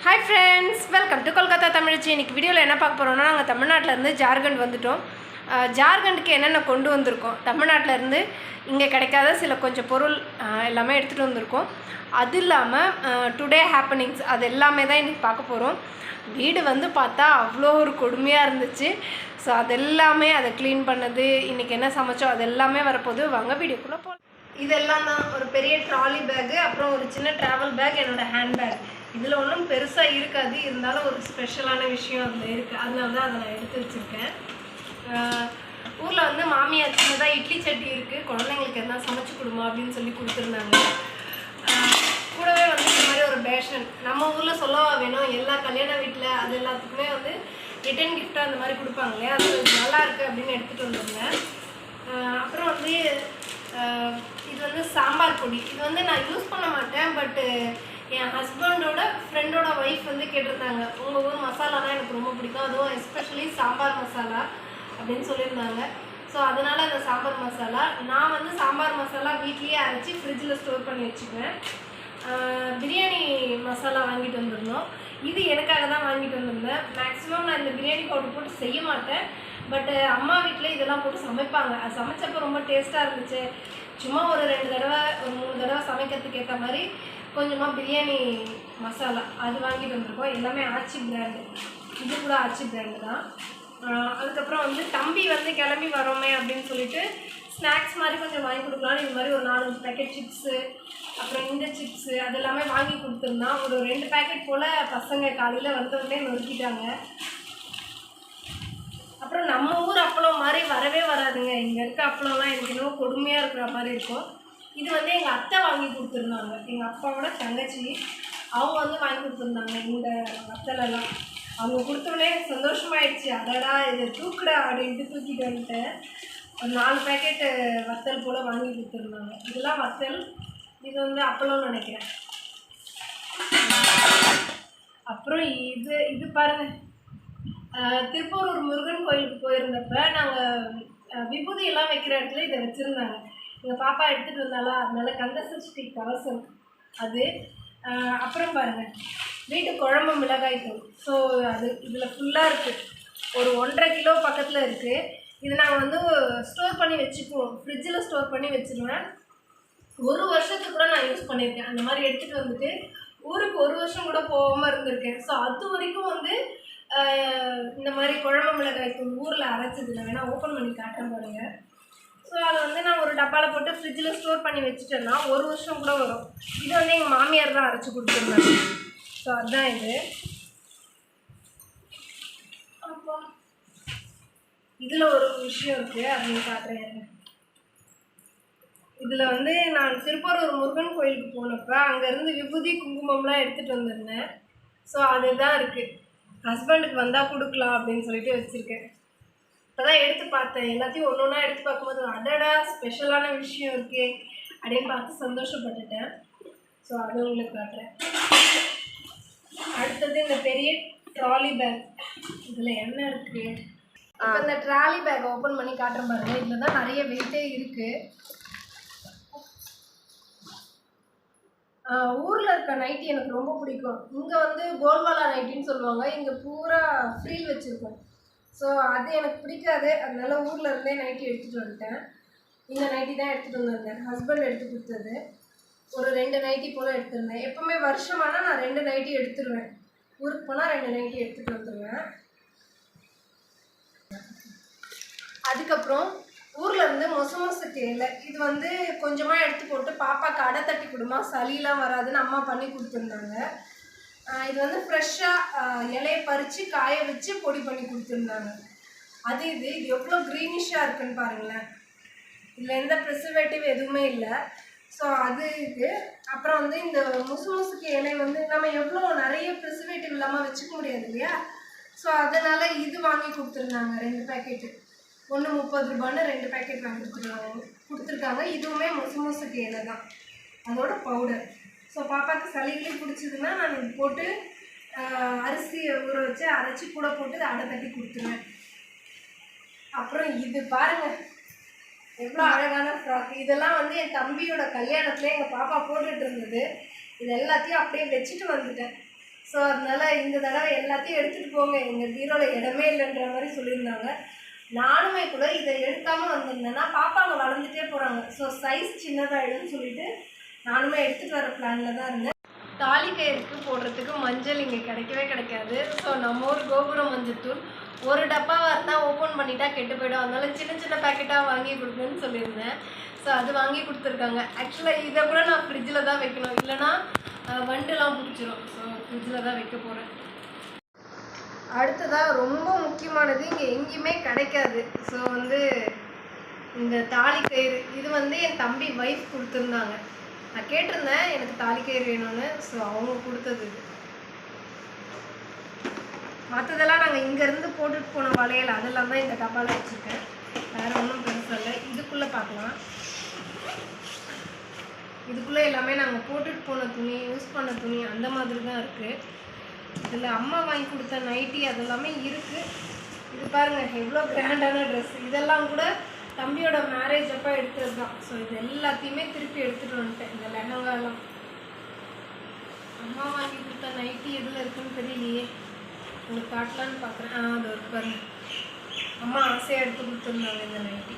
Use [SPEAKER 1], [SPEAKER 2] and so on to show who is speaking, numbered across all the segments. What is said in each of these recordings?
[SPEAKER 1] Hi friends welcome to Kolkata தமிழ்ச்சி இன்றைக்கி வீடியோவில் என்ன பார்க்க போகிறோம்னா நாங்கள் தமிழ்நாட்டிலேருந்து ஜார்க்கண்ட் வந்துட்டோம். அஹ், ஜார்க்கண்டுக்கு என்னென்ன கொண்டு வந்திருக்கோம்? தமிழ்நாட்டிலேருந்து இங்கே கிடைக்காத சில கொஞ்சம் பொருள் எல்லாமே எடுத்துகிட்டு வந்திருக்கோம். அது இல்லாமல் டுடே ஹேப்பனிங்ஸ் அது எல்லாமே தான் இன்றைக்கி பார்க்க போகிறோம் வீடு வந்து பார்த்தா அவ்வளோ ஒரு கொடுமையாக இருந்துச்சு. ஸோ அதெல்லாமே அதை க்ளீன் பண்ணது இன்றைக்கி என்ன சமைச்சோம் அது எல்லாமே வரப்போகுது. வாங்க வீடியோக்குள்ளே போகலாம் இதெல்லாம் தான். ஒரு பெரிய ட்ராலி பேக்கு அப்புறம் ஒரு சின்ன ட்ராவல் பேக் என்னோட ஹேண்ட் பேக் இதில் ஒன்றும் பெருசாக இருக்காது. இருந்தாலும் ஒரு ஸ்பெஷலான விஷயம் அதில் இருக்குது அதனால தான் அதை நான் எடுத்து வச்சுருக்கேன். ஊரில் வந்து மாமியார் சின்னதாக இட்லி சட்டி இருக்குது குழந்தைங்களுக்கு எதனா சமைச்சு கொடுமா அப்படின்னு சொல்லி கொடுத்துருந்தாங்க. கூடவே வந்து இந்த மாதிரி ஒரு பேஷன் நம்ம ஊரில் சொல்லவா வேணும்? எல்லா கல்யாண வீட்டில் அது எல்லாத்துக்குமே வந்து ரிட்டன் கிஃப்டாக அந்த மாதிரி கொடுப்பாங்க இல்லையா? அது நல்லா இருக்குது அப்படின்னு எடுத்துகிட்டு வந்திருந்தேன் அப்புறம் வந்து இது வந்து சாம்பார் பொடி. இது வந்து நான் யூஸ் பண்ண மாட்டேன் பட்டு என் ஹஸ்பண்டோட ஃப்ரெண்டோட ஒய்ஃப் வந்து கேட்டிருந்தாங்க. உங்கள் ஊர் மசாலாலாம் எனக்கு ரொம்ப பிடிக்கும். அதுவும் எஸ்பெஷலி சாம்பார் மசாலா அப்படின்னு சொல்லியிருந்தாங்க. ஸோ அதனால் அந்த சாம்பார் மசாலா நான் வந்து சாம்பார் மசாலா வீட்லேயே அரைச்சி ஃப்ரிட்ஜில் ஸ்டோர் பண்ணி வச்சுக்குவேன். பிரியாணி மசாலா வாங்கிட்டு வந்திருந்தோம் இது எனக்காக தான் வாங்கிட்டு வந்திருந்தேன். மேக்ஸிமம் நான் இந்த பிரியாணி பவுடர் போட்டு செய்ய மாட்டேன். பட்டு uh, அம்மா வீட்டில் இதெல்லாம் போட்டு சமைப்பாங்க. அது சமைச்சப்போ ரொம்ப டேஸ்ட்டாக இருந்துச்சு. சும்மா ஒரு ரெண்டு தடவை ஒரு மூணு தடவை சமைக்கிறதுக்கு ஏற்ற மாதிரி கொஞ்சமாக பிரியாணி மசாலா அது வாங்கிட்டு வந்திருக்கோம். எல்லாமே ஆச்சி பிராண்டு இது கூட ஆச்சி பிராண்டு தான். அதுக்கப்புறம் வந்து தம்பி வந்து கிளம்பி வரோமே அப்படின்னு சொல்லிட்டு ஸ்நாக்ஸ் மாதிரி கொஞ்சம் வாங்கி கொடுக்கலான்னு இது மாதிரி ஒரு நாலஞ்சு பேக்கெட் சிப்ஸு அப்புறம் இந்த சிப்ஸு அது எல்லாமே வாங்கி கொடுத்துருந்தான். ஒரு ரெண்டு பேக்கெட் போல் பசங்க காலையில் வந்த நொறுக்கிட்டாங்க. அப்புறம் நம்ம ஊர் அப்பளம் மாதிரி வரவே வராதுங்க. இங்கே இருக்க அப்பளம்லாம் எனக்கு இன்னும் கொடுமையாக இருக்கிற மாதிரி இருக்கும். இது வந்து எங்கள் அத்தை வாங்கி கொடுத்துருந்தாங்க. எங்கள் அப்பாவோட தங்கச்சி அவங்க வந்து வாங்கி கொடுத்துருந்தாங்க இந்த வத்தலெல்லாம். அவங்க கொடுத்தோடனே சந்தோஷமாயிடுச்சு. அடடா இதை தூக்குடா அப்படின்ட்டு தூக்கிட்டு வந்துட்டேன். ஒரு நாலு பேக்கெட்டு வத்தல் போல் வாங்கி கொடுத்துருந்தாங்க. இதெல்லாம் வத்தல். இது வந்து அப்பளம்னு நினைக்கிறேன். அப்புறம் இது இது பாருங்க. ஆஹ் திருப்பூரூர் முருகன் கோயிலுக்கு போயிருந்தப்ப நாங்கள் விபூதி எல்லாம் வைக்கிற இடத்துல இதை வச்சுருந்தாங்க. எங்கள் பாப்பா எடுத்துகிட்டு வந்தாலா அதனால கந்த சஷ்டி கவசம் அது அப்புறம் பாருங்கள் வீட்டு குழம்பு மிளகாய் தூள். ஸோ அது இதில் ஃபுல்லாக இருக்குது ஒரு ஒன்றரை கிலோ பக்கத்தில் இருக்குது இது நாங்கள் வந்து ஸ்டோர் பண்ணி வச்சுக்குவோம். ஃப்ரிட்ஜில் ஸ்டோர் பண்ணி வச்சுருவேன். ஒரு வருஷத்துக்கு கூட நான் யூஸ் பண்ணியிருக்கேன். அந்த மாதிரி எடுத்துகிட்டு வந்துட்டு ஊருக்கு ஒரு வருஷம் கூட போகாமல் இருந்திருக்கேன். ஸோ அது வரைக்கும் வந்து இந்த மாதிரி குழம்பு மிளகாய் தூள் ஊரில் அரைச்சதில்ல வேணால் ஓப்பன் பண்ணி காட்டுறேன் பாருங்க. ஸோ அதை வந்து நான் ஒரு டப்பாவில் போட்டு ஃப்ரிட்ஜில் ஸ்டோர் பண்ணி வச்சுட்டேன்னா ஒரு வருஷம் கூட வரும். இது வந்து எங்கள் மாமியார் தான் அரைச்சி கொடுத்துருந்தாங்க. ஸோ அதுதான் இது. அப்போ இதில் ஒரு விஷயம் இருக்குது அப்படின்னு காட்டுறேன் இதில் வந்து நான் திருப்பரூர் முருகன் கோயிலுக்கு போனப்போ அங்கேருந்து விபூதி குங்குமம்லாம் எடுத்துகிட்டு வந்திருந்தேன். ஸோ அதுதான் இருக்குது ஹஸ்பண்டுக்கு வந்தால் கொடுக்கலாம் அப்படின்னு சொல்லிட்டு வச்சுருக்கேன். இப்போ தான் எடுத்து பார்த்தேன். எல்லாத்தையும் ஒன்று ஒன்றா எடுத்து பார்க்கும்போது அடடா ஸ்பெஷலான விஷயம் இருக்கே அப்படின்னு பார்த்து சந்தோஷப்பட்டுட்டேன். ஸோ அது உங்களுக்கு காட்டுறேன். அடுத்தது இந்த பெரிய ட்ராலி பேக் இதில் என்ன இருக்குது இப்போ இந்த ட்ராலி பேக் ஓப்பன் பண்ணி காட்டுறேன் பாருங்க. இதில் தான் நிறைய வெயிட்டே இருக்குது ஊரில் இருக்க நைட்டி எனக்கு ரொம்ப பிடிக்கும். இங்கே வந்து கோல்வாலா நைட்டின்னு சொல்லுவாங்க. இங்கே பூரா ஃப்ரீல் வச்சுருக்கோம். ஸோ அது எனக்கு பிடிக்காது. அதனால ஊரில் இருந்தே நைட்டி எடுத்துகிட்டு வந்துட்டேன். இந்த நைட்டி தான் எடுத்துகிட்டு வந்திருந்தேன். ஹஸ்பண்ட் எடுத்து கொடுத்தது. ஒரு ரெண்டு நைட்டி போல் எடுத்திருந்தேன். எப்போவுமே வருஷமானால் நான் ரெண்டு நைட்டி எடுத்துருவேன். ஊருக்கு போனால் ரெண்டு நைட்டி எடுத்துகிட்டு வந்துடுவேன் அதுக்கப்புறம் ஊரில் இருந்து மொசு மொசுக்கு இலை இது வந்து கொஞ்சமாக எடுத்து போட்டு பாப்பாக்கு அடை தட்டி கொடுமா. சளியெலாம் வராதுன்னு அம்மா பண்ணி கொடுத்துருந்தாங்க. இது வந்து ஃப்ரெஷ்ஷாக இலையை பறித்து காய வச்சு பொடி பண்ணி கொடுத்துருந்தாங்க. அது இது இது எவ்வளோ க்ரீனிஷாக இருக்குன்னு பாருங்களேன். இதில் எந்த ப்ரிசர்வேட்டிவ் எதுவுமே இல்லை. ஸோ அது இது. அப்புறம் வந்து இந்த முசு முசுக்கு இலை வந்து நம்ம எவ்வளோ நிறைய ப்ரிசர்வேட்டிவ் இல்லாமல் வச்சுக்க முடியாது இல்லையா? ஸோ அதனால் இது வாங்கி கொடுத்துருந்தாங்க ரெண்டு பேக்கெட்டு ஒன்று முப்பது ரூபான்னு ரெண்டு பேக்கெட் வாங்கிட்டு கொடுத்துருக்காங்க. இதுவுமே முசு கேலை தான் அதோட பவுடர் ஸோ பாப்பாவுக்கு சளிகளே பிடிச்சதுன்னா நான் போட்டு அரிசியை ஊற வச்சு அரைச்சி கூட போட்டு அடை தட்டி கொடுத்துருவேன். அப்புறம் இது பாருங்கள் எவ்வளோ அழகான ஃப்ராக் இதெல்லாம் வந்து என் தம்பியோட கல்யாணத்தில் எங்கள் பாப்பா போட்டுட்டு இருந்தது. இது எல்லாத்தையும் அப்படியே வச்சுட்டு வந்துட்டேன். ஸோ அதனால இந்த தடவை எல்லாத்தையும் எடுத்துகிட்டு போங்க. எங்கள் பீரோவில் இடமே இல்லைன்ற மாதிரி சொல்லியிருந்தாங்க. நானுமே கூட இதை எடுக்காமல் வந்திருந்தேன்னா பாப்பாங்க வளர்ந்துட்டே போகிறாங்க ஸோ சைஸ் சின்னதாகிடும் சொல்லிட்டு நானுமே எடுத்துகிட்டு வர பிளானில் தான் இருந்தேன். தாலி கயிறுக்கு போடுறதுக்கு மஞ்சள் இங்கே கிடைக்கவே கிடைக்காது. ஸோ நம்ம ஊர் கோபுரம் மஞ்சத்தூள். ஒரு டப்பாவாக இருந்தால் ஓப்பன் பண்ணிட்டா கெட்டு போயிடும். அதனால சின்ன சின்ன பேக்கெட்டாக வாங்கி கொடுங்கன்னு சொல்லியிருந்தேன். ஸோ அது வாங்கி கொடுத்துருக்காங்க. ஆக்சுவலாக இதை கூட நான் ஃப்ரிட்ஜில் தான் வைக்கணும். இல்லைனா வண்டுலாம் பிடிச்சிரும். ஸோ ஃப்ரிட்ஜில் தான் வைக்க போகிறேன் அடுத்ததாக ரொம்ப முக்கியமானது இங்கே எங்கேயுமே கிடைக்காது. ஸோ வந்து இந்த தாலி கயிறு இது வந்து என் தம்பி ஒய்ஃப் கொடுத்துருந்தாங்க. நான் கேட்டிருந்தேன் எனக்கு தாலி கயிறு வேணும்னு. ஸோ அவங்க கொடுத்தது இது. மற்றதெல்லாம் நாங்கள் இங்கேருந்து போட்டுட்டு போன வளையல் அதெல்லாம் தான் இந்த டப்பாவில் வச்சுருக்கேன். வேறு ஒன்றும் பெருசாக இல்லை. இதுக்குள்ளே பார்க்கலாம். இதுக்குள்ளே எல்லாமே நாங்கள் போட்டுட்டு போன துணி யூஸ் பண்ண துணி அந்த மாதிரி தான் இருக்குது இதில் அம்மா வாங்கி கொடுத்த நைட்டி அதெல்லாமே இருக்குது இது பாருங்கள் எவ்வளோ கிராண்டான ட்ரெஸ் இதெல்லாம் கூட தம்பியோட மேரேஜ் அப்போ எடுத்தது தான். ஸோ இது எல்லாத்தையுமே திருப்பி எடுத்துகிட்டு வந்துட்டேன். இந்த லெஹங்கா அம்மா வாங்கி கொடுத்த நைட்டி எதில் இருக்குன்னு தெரியலையே. உங்களுக்கு காட்டலான்னு பார்க்குறேன். ஆ அது ஒரு பாருங்க. அம்மா ஆசையாக எடுத்து கொடுத்துருந்தாங்க இந்த நைட்டி.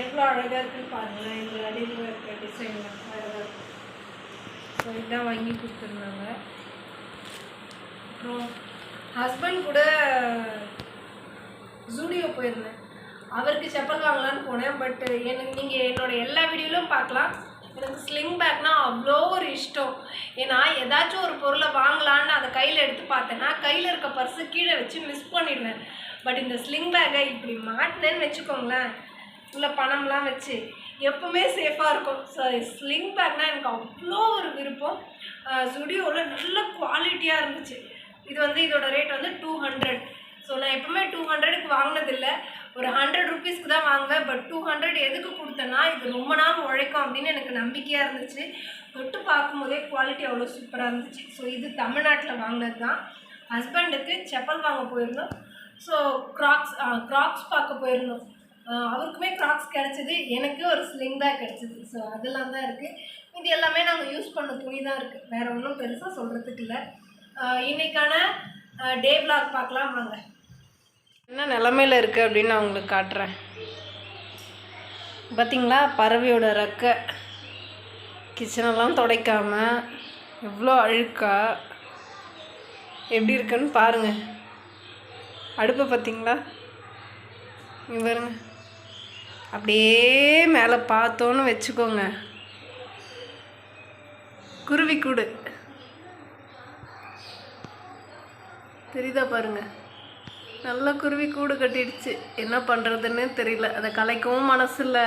[SPEAKER 1] எவ்வளோ அழகாக இருக்குன்னு பாருங்களேன். இந்த அடியில் இருக்க டிசைன்லாம் அழகாக இருக்கும் இதுதான் வாங்கி கொடுத்துருந்தாங்க. அப்புறம் ஹஸ்பண்ட் கூட ஜூடியோ போயிருந்தேன். அவருக்கு செப்பல் வாங்கலான்னு போனேன் பட் எனக்கு நீங்கள் என்னோட எல்லா வீடியோலையும் பார்க்கலாம். எனக்கு ஸ்லிங் பேக்னால் அவ்வளோ ஒரு இஷ்டம். ஏன்னா ஏதாச்சும் ஒரு பொருளை வாங்கலான்னு அதை கையில் எடுத்து பார்த்தேன்னா கையில் இருக்க பர்ஸு கீழே வச்சு மிஸ் பண்ணிடுவேன். பட் இந்த ஸ்லிங் பேக்கை இப்படி மாட்டினேன்னு வச்சுக்கோங்களேன். உள்ள பணம்லாம் வச்சு எப்பவுமே சேஃபாக இருக்கும். ஸோ ஸ்லிங் பேக்னால் எனக்கு அவ்வளோ ஒரு விருப்பம். ஜுடியோவில் நல்ல குவாலிட்டியாக இருந்துச்சு. இது வந்து இதோட ரேட் வந்து டூ ஹண்ட்ரட் ஸோ நான் எப்பவுமே டூ ஹண்ட்ரடுக்கு வாங்கினதில்லை. ஒரு ஹண்ட்ரட் ருபீஸ்க்கு தான் வாங்குவேன். பட் டூ ஹண்ட்ரட் எதுக்கு கொடுத்தேன்னா இது ரொம்ப நாள் உழைக்கும் அப்படின்னு எனக்கு நம்பிக்கையாக இருந்துச்சு. தொட்டு பார்க்கும்போதே குவாலிட்டி அவ்வளோ சூப்பராக இருந்துச்சு. ஸோ இது தமிழ்நாட்டில் வாங்கினது தான். ஹஸ்பண்டுக்கு செப்பல் வாங்க போயிருந்தோம். ஸோ க்ராக்ஸ் க்ராக்ஸ் பார்க்க போயிருந்தோம். அவருக்குமே க்ராக்ஸ் கிடச்சிது எனக்கு ஒரு ஸ்லிங் பேக் கிடச்சிது. ஸோ அதெல்லாம் தான் இருக்குது இது எல்லாமே நாங்கள் யூஸ் பண்ண துணி தான் இருக்குது வேறு ஒன்றும் பெருசாக சொல்கிறதுக்கு இல்லை. இன்றைக்கான டே பிளாக் பார்க்கலாம் வாங்க. என்ன நிலமையில இருக்குது அப்படின்னு நான் உங்களுக்கு காட்டுறேன். பார்த்தீங்களா பறவையோட ரெக்கை. கிச்சனெல்லாம் துடைக்காமல் எவ்வளோ அழுக்கா எப்படி இருக்குன்னு பாருங்கள் அடுப்பை பார்த்தீங்களா இங்கே பாருங்கள் அப்படியே மேலே பார்த்தோன்னு வச்சுக்கோங்க. குருவி கூடு. தெரியுதா பாருங்க. நல்லா குருவி கூடு கட்டிடுச்சு. என்ன பண்ணுறதுன்னு தெரியல. அதை கலைக்கவும் மனசு இல்லை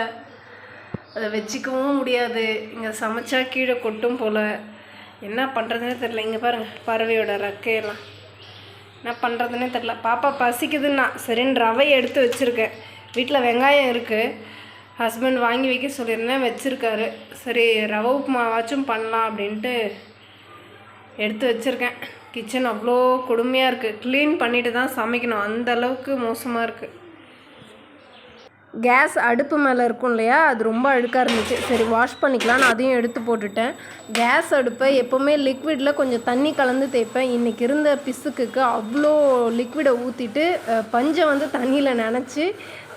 [SPEAKER 1] அதை வச்சுக்கவும் முடியாது. இங்கே சமைச்சா கீழே கொட்டும் போல். என்ன பண்ணுறதுன்னு தெரியல. இங்கே பாருங்கள் பறவையோட ரெக்கையெல்லாம். என்ன பண்ணுறதுன்னே தெரில பாப்பா பசிக்குதுன்னா சரின்னு ரவை எடுத்து வச்சுருக்கேன். வீட்டில் வெங்காயம் இருக்குது ஹஸ்பண்ட் வாங்கி வைக்க சொல்லியிருந்தேன் வச்சுருக்காரு. சரி ரவை உப்புமாவாச்சும் பண்ணலாம் அப்படின்ட்டு எடுத்து வச்சுருக்கேன். கிச்சன் அவ்வளோ கொடுமையாக இருக்குது க்ளீன் பண்ணிட்டு தான் சமைக்கணும். அந்த அளவுக்கு மோசமாக இருக்குது கேஸ் அடுப்பு மேலே இருக்கும் இல்லையா? அது ரொம்ப அழுக்காக இருந்துச்சு. சரி வாஷ் பண்ணிக்கலாம் நான் அதையும் எடுத்து போட்டுட்டேன். கேஸ் அடுப்பை எப்போவுமே லிக்விடில் கொஞ்சம் தண்ணி கலந்து தேய்ப்பேன். இன்றைக்கி இருந்த பிசுக்குக்கு அவ்வளோ லிக்விடை ஊற்றிட்டு பஞ்சை வந்து தண்ணியில் நனைச்சி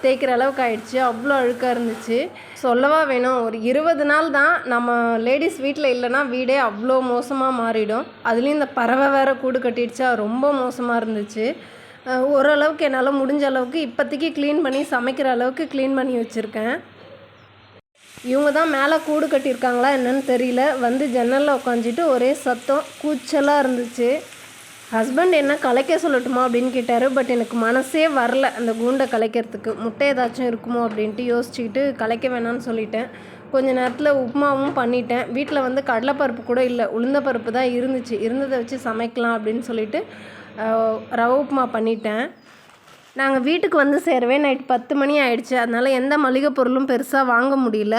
[SPEAKER 1] தேய்க்கிற அளவுக்கு ஆயிடுச்சு. அவ்வளோ அழுக்காக இருந்துச்சு. சொல்லவா வேணும் ஒரு இருபது நாள் தான் நம்ம லேடிஸ் வீட்டில் இல்லைன்னா வீடே அவ்வளோ மோசமாக மாறிடும். அதுலேயும் இந்த பறவை வேற கூடு கட்டிடுச்சா ரொம்ப மோசமாக இருந்துச்சு. ஓரளவுக்கு என்னால் முடிஞ்ச அளவுக்கு இப்போதைக்கு க்ளீன் பண்ணி சமைக்கிற அளவுக்கு க்ளீன் பண்ணி வச்சுருக்கேன். இவங்க தான் மேலே கூடு கட்டியிருக்காங்களா என்னன்னு தெரியல. வந்து ஜன்னலில் உட்காந்துட்டு ஒரே சத்தம் கூச்சலாக இருந்துச்சு. ஹஸ்பண்ட் என்ன கலைக்க சொல்லட்டுமா அப்படின்னு கேட்டார் பட் எனக்கு மனசே வரல அந்த கூண்டை கலைக்கிறதுக்கு. முட்டை ஏதாச்சும் இருக்குமோ அப்படின்ட்டு யோசிச்சுக்கிட்டு கலைக்க வேணாம்னு சொல்லிட்டேன். கொஞ்ச நேரத்தில் உப்புமாவும் பண்ணிட்டேன். வீட்டில் வந்து கடலைப்பருப்பு கூட இல்லை உளுந்த பருப்பு தான் இருந்துச்சு. இருந்ததை வச்சு சமைக்கலாம் அப்படின்னு சொல்லிட்டு ரவை உப்புமா பண்ணிட்டேன். நாங்கள் வீட்டுக்கு வந்து சேரவே நைட் பத்து மணி ஆயிடுச்சு. அதனால் எந்த மளிகை பொருளும் பெருசாக வாங்க முடியல.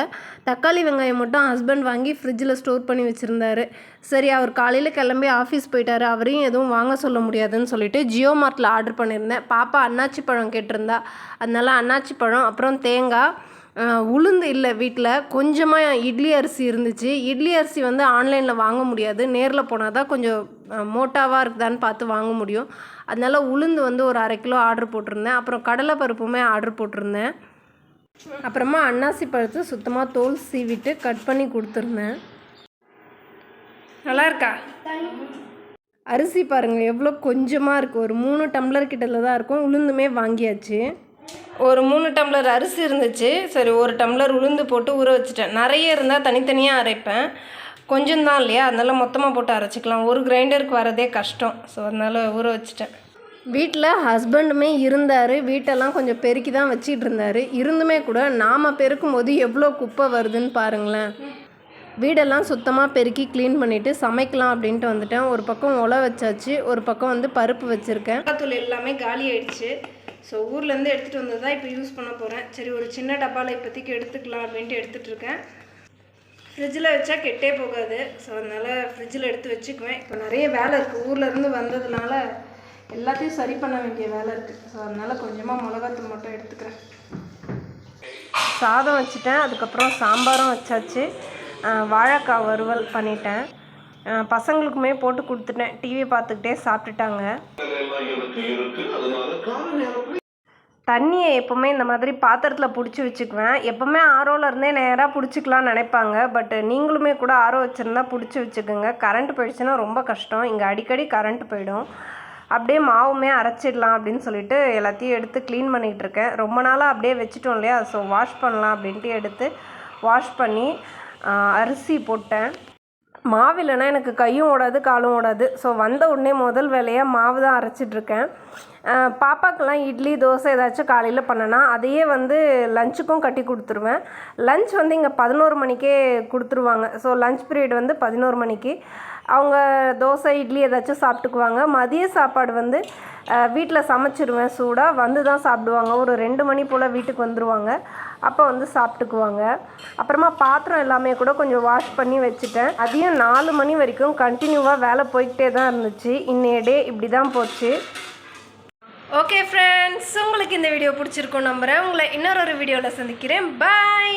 [SPEAKER 1] தக்காளி வெங்காயம் மட்டும் ஹஸ்பண்ட் வாங்கி ஃப்ரிட்ஜில் ஸ்டோர் பண்ணி வச்சுருந்தாரு. சரி அவர் காலையில் கிளம்பி ஆஃபீஸ் போயிட்டாரு. அவரையும் எதுவும் வாங்க சொல்ல முடியாதுன்னு சொல்லிட்டு ஜியோ மார்ட்டில் ஆர்டர் பண்ணியிருந்தேன். பாப்பா அன்னாச்சி பழம் கேட்டிருந்தா. அதனால அன்னாச்சி பழம் அப்புறம் தேங்காய் உளுந்து இல்லை வீட்டில் கொஞ்சமாக இட்லி அரிசி இருந்துச்சு. இட்லி அரிசி வந்து ஆன்லைனில் வாங்க முடியாது. நேரில் போனால் தான் கொஞ்சம் மோட்டாவாக இருக்குதான்னு பார்த்து வாங்க முடியும். அதனால உளுந்து வந்து ஒரு அரை கிலோ ஆர்டர் போட்டிருந்தேன். அப்புறம் கடலை பருப்புமே ஆர்டர் போட்டிருந்தேன். அப்புறமா அன்னாசி பழத்தை சுத்தமாக தோல் சீவிட்டு கட் பண்ணி கொடுத்துருந்தேன். நல்லா இருக்கா? அரிசி பாருங்கள் எவ்வளோ கொஞ்சமாக இருக்குது ஒரு மூணு டம்ளர் கிட்டல தான் இருக்கும். உளுந்துமே வாங்கியாச்சு. ஒரு மூணு டம்ளர் அரிசி இருந்துச்சு. சரி ஒரு டம்ளர் உளுந்து போட்டு ஊற வச்சுட்டேன். நிறைய இருந்தால் தனித்தனியாக அரைப்பேன். கொஞ்சம் தான் இல்லையா? அதனால மொத்தமாக போட்டு அரைச்சிக்கலாம். ஒரு கிரைண்டருக்கு வரதே கஷ்டம். ஸோ அதனால் ஊற வச்சுட்டேன். வீட்டில் ஹஸ்பண்டுமே இருந்தார். வீட்டெல்லாம் கொஞ்சம் பெருக்கி தான் வச்சிட்டு இருந்தார் இருந்துமே கூட நாம் பெருக்கும் போது எவ்வளோ குப்பை வருதுன்னு பாருங்களேன். வீடெல்லாம் சுத்தமாக பெருக்கி க்ளீன் பண்ணிவிட்டு சமைக்கலாம் அப்படின்ட்டு வந்துட்டேன். ஒரு பக்கம் உலை வச்சாச்சு. ஒரு பக்கம் வந்து பருப்பு வச்சுருக்கேன். தூள் எல்லாமே காலி ஆயிடுச்சு. ஸோ ஊர்லேருந்து எடுத்துகிட்டு வந்தது தான் இப்போ யூஸ் பண்ண போகிறேன் சரி ஒரு சின்ன டப்பாவில் இப்போதைக்கு எடுத்துக்கலாம் அப்படின்ட்டு எடுத்துகிட்டு இருக்கேன். ஃப்ரிட்ஜில் வச்சா கெட்டே போகாது. ஸோ அதனால் ஃப்ரிட்ஜில் எடுத்து வச்சுக்குவேன். இப்போ நிறைய வேலை இருக்குது ஊர்லேருந்து வந்ததுனால எல்லாத்தையும் சரி பண்ண வேண்டிய வேலை இருக்குது ஸோ அதனால் கொஞ்சமாக மிளகாத்தூள் மட்டும் எடுத்துக்கிறேன். சாதம் வச்சுட்டேன். அதுக்கப்புறம் சாம்பாரும் வச்சாச்சு. வாழைக்காய் வறுவல் பண்ணிட்டேன். பசங்களுக்குமே போட்டு கொடுத்துட்டேன். டிவி பார்த்துக்கிட்டே சாப்பிட்டுட்டாங்க. தண்ணியை எப்போவுமே இந்த மாதிரி பாத்திரத்தில் பிடிச்சி வச்சுக்குவேன். எப்போவுமே ஆரோவில் இருந்தே நேராக பிடிச்சிக்கலாம்னு நினைப்பாங்க. பட் நீங்களுமே கூட ஆரோ வச்சுருந்தா பிடிச்சி வச்சுக்கோங்க. கரண்ட் போயிடுச்சுன்னா ரொம்ப கஷ்டம். இங்கே அடிக்கடி கரண்ட் போயிடும். அப்படியே மாவுமே அரைச்சிடலாம் அப்படின்னு சொல்லிட்டு எல்லாத்தையும் எடுத்து க்ளீன் பண்ணிகிட்டு இருக்கேன். ரொம்ப நாளாக அப்படியே வச்சுட்டோம் இல்லையா? ஸோ வாஷ் பண்ணலாம் அப்படின்ட்டு எடுத்து வாஷ் பண்ணி அரிசி போட்டேன். மாவு இல்லைன்னா எனக்கு கையும் ஓடாது காலும் ஓடாது. ஸோ வந்த உடனே முதல் வேலையாக மாவு தான் அரைச்சிட்ருக்கேன். பாப்பாக்கெலாம் இட்லி தோசை ஏதாச்சும் காலையில் பண்ணனா அதையே வந்து லஞ்சுக்கும் கட்டி கொடுத்துருவேன். லஞ்ச் வந்து இங்கே பதினோரு மணிக்கே கொடுத்துருவாங்க. ஸோ லஞ்ச் பீரியட் வந்து பதினோரு மணிக்கு. அவங்க தோசை இட்லி ஏதாச்சும் சாப்பிட்டுக்குவாங்க. மதிய சாப்பாடு வந்து வீட்டில் சமைச்சிருவேன். சூடாக வந்து தான் சாப்பிடுவாங்க. ஒரு ரெண்டு மணி போல் வீட்டுக்கு வந்துடுவாங்க அப்போ வந்து சாப்பிட்டுக்குவாங்க. அப்புறமா பாத்திரம் எல்லாமே கூட கொஞ்சம் வாஷ் பண்ணி வச்சுட்டேன். அதையும் நாலு மணி வரைக்கும் கண்டினியூவாக வேலை போய்கிட்டே தான் இருந்துச்சு. இன்னைய டே இப்படி தான் போச்சு. ஓகே ஃப்ரெண்ட்ஸ் உங்களுக்கு இந்த வீடியோ பிடிச்சிருக்கும் நம்புகிறேன் உங்களை இன்னொரு ஒரு வீடியோவில் சந்திக்கிறேன். பாய்